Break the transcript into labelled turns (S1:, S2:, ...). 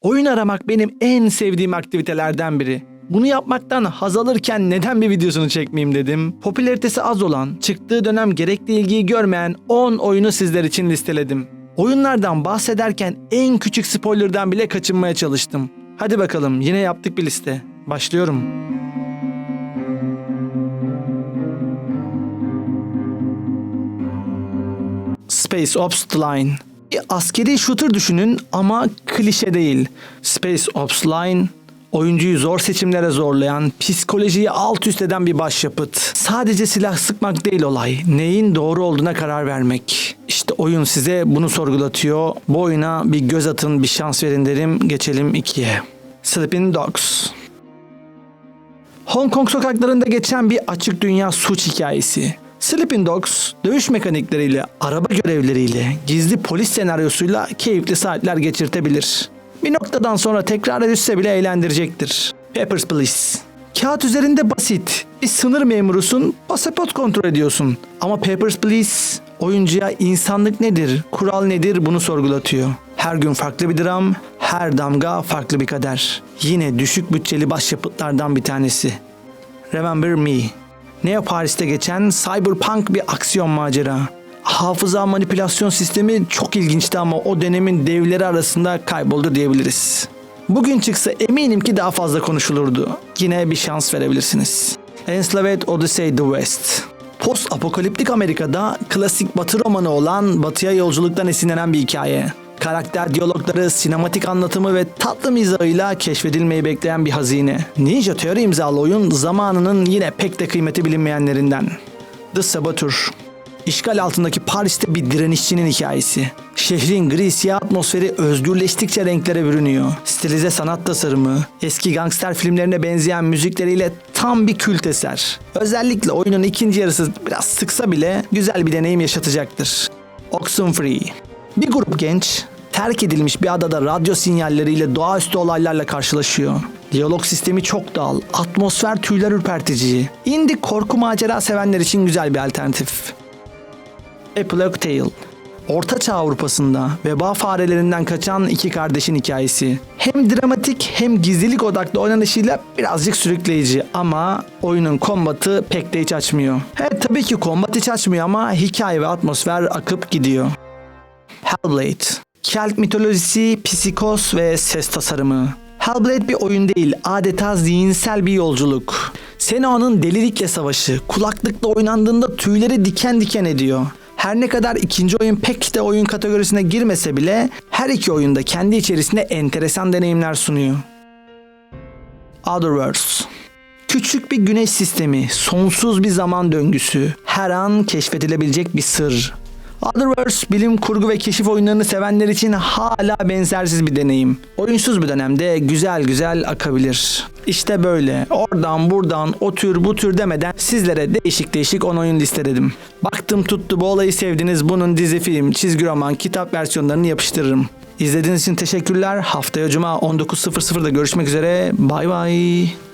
S1: Oyun aramak benim en sevdiğim aktivitelerden biri. Bunu yapmaktan haz alırken neden bir videosunu çekmeyeyim dedim. Popülaritesi az olan, çıktığı dönem gerekli ilgiyi görmeyen 10 oyunu sizler için listeledim. Oyunlardan bahsederken en küçük spoilerdan bile kaçınmaya çalıştım. Hadi bakalım yine yaptık bir liste. Başlıyorum. Space Ops The Line. Bir askeri shooter düşünün ama klişe değil. Space Ops Line oyuncuyu zor seçimlere zorlayan, psikolojiyi alt üst eden bir başyapıt. Sadece silah sıkmak değil olay. Neyin doğru olduğuna karar vermek. İşte oyun size bunu sorgulatıyor. Bu oyuna bir göz atın, bir şans verin derim. Geçelim ikiye. Sleeping Dogs. Hong Kong sokaklarında geçen bir açık dünya suç hikayesi. Sleeping Dogs, dövüş mekanikleriyle, araba görevleriyle, gizli polis senaryosuyla keyifli saatler geçirtebilir. Bir noktadan sonra tekrar düşse bile eğlendirecektir. Papers, Please. Kağıt üzerinde basit. Bir sınır memurusun, pasaport kontrol ediyorsun. Ama Papers, Please oyuncuya insanlık nedir, kural nedir bunu sorgulatıyor. Her gün farklı bir dram, her damga farklı bir kader. Yine düşük bütçeli başyapıtlardan bir tanesi. Remember Me. Neo Paris'te geçen cyberpunk bir aksiyon macera. Hafıza manipülasyon sistemi çok ilginçti ama o dönemin devleri arasında kayboldu diyebiliriz. Bugün çıksa eminim ki daha fazla konuşulurdu. Yine bir şans verebilirsiniz. Enslaved Odyssey The West. Post apokaliptik Amerika'da klasik batı romanı olan batıya yolculuktan esinlenen bir hikaye. Karakter diyalogları, sinematik anlatımı ve tatlı mizahıyla keşfedilmeyi bekleyen bir hazine. Ninja Theory imzalı oyun zamanının yine pek de kıymeti bilinmeyenlerinden. The Saboteur. İşgal altındaki Paris'te bir direnişçinin hikayesi. Şehrin gri siyah atmosferi özgürleştikçe renklere bürünüyor. Stilize sanat tasarımı, eski gangster filmlerine benzeyen müzikleriyle tam bir kült eser. Özellikle oyunun ikinci yarısı biraz sıksa bile güzel bir deneyim yaşatacaktır. Oxenfree. Bir grup genç terk edilmiş bir adada radyo sinyalleriyle doğaüstü olaylarla karşılaşıyor. Diyalog sistemi çok dal, atmosfer tüyler ürpertici. Indie korku macera sevenler için güzel bir alternatif. A Plague Tale. Orta Çağ Avrupa'sında veba farelerinden kaçan iki kardeşin hikayesi. Hem dramatik hem gizlilik odaklı oynanışıyla birazcık sürükleyici ama oyunun kombatı pek de hiç açmıyor. Evet tabii ki kombat hiç açmıyor ama hikaye ve atmosfer akıp gidiyor. Hellblade. Kelt mitolojisi, psikos ve ses tasarımı. Hellblade bir oyun değil, adeta zihinsel bir yolculuk. Senoa'nın delilikle savaşı, kulaklıkla oynandığında tüyleri diken diken ediyor. Her ne kadar ikinci oyun pek de oyun kategorisine girmese bile her iki oyunda kendi içerisinde enteresan deneyimler sunuyor. Otherworlds Küçük bir güneş sistemi, sonsuz bir zaman döngüsü, her an keşfedilebilecek bir sır. Otherworlds bilim kurgu ve keşif oyunlarını sevenler için hala benzersiz bir deneyim. Oyunsuz bir dönemde güzel güzel akabilir. İşte böyle oradan buradan o tür bu tür demeden sizlere değişik değişik 10 oyun listeledim. Baktım tuttu bu olayı sevdiniz bunun dizi film, çizgi roman, kitap versiyonlarını yapıştırırım. İzlediğiniz için teşekkürler. Haftaya Cuma 19.00'da görüşmek üzere. Bay bay.